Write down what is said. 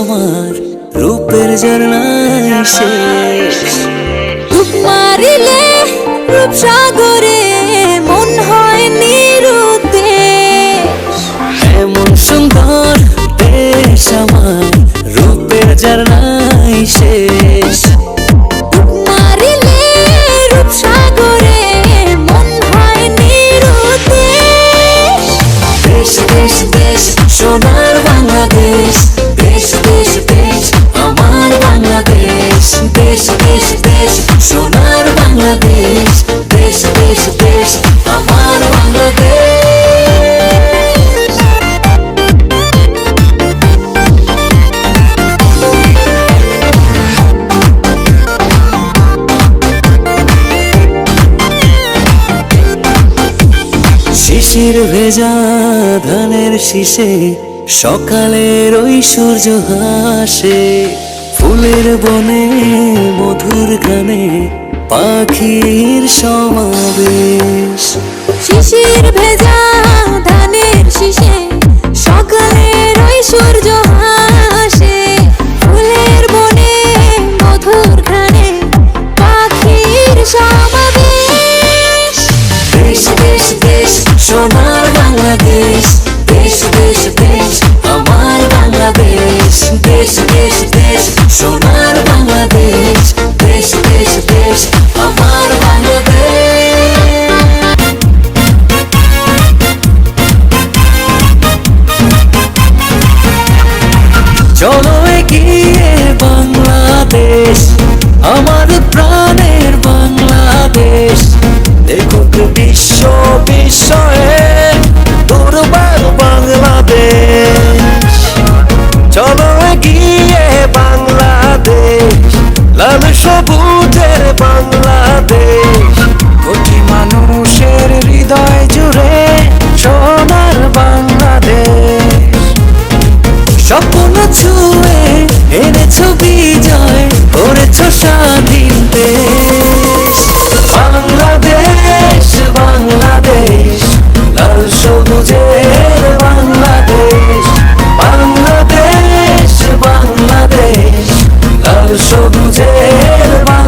আমার, রূপের ঝর্ণায় শেষ। রূপ মারিলে রূপ সাগরে মন হয় নিরুদ্দেশ। এমন সুন্দর দেশ আমার, রূপের ঝর্ণায় শেষ। দেশ দেশ দেশ বাংলাদেশ দেশ দেশ দেশ আমার বাংলাদেশ দেশ দেশ দেশ সোনার বাংলাদেশ দেশ দেশ দেশ আমার বাংলাদেশ শিশির ভেজা ধানের শীষে সকালের ওই সূর্য হাসে ফুলের বনে মধুর গানে পাখির সমাবেশ। শিশির ভেজা ধানের শীষে সকালের ওই সূর্য হাসে ফুলের বনে মধুর ঘ্রাণে পাখির সমাবেশ। দেশ দেশ দেশ সোনা চলো এগিয়ে বাংলাদেশ, আমার প্রাণের বাংলাদেশ। দেখুক বিশ্ব বিস্ময়ে দুর্বার বাংলাদেশ। চলো এগিয়ে বাংলাদেশ, লাল সবুজ reserva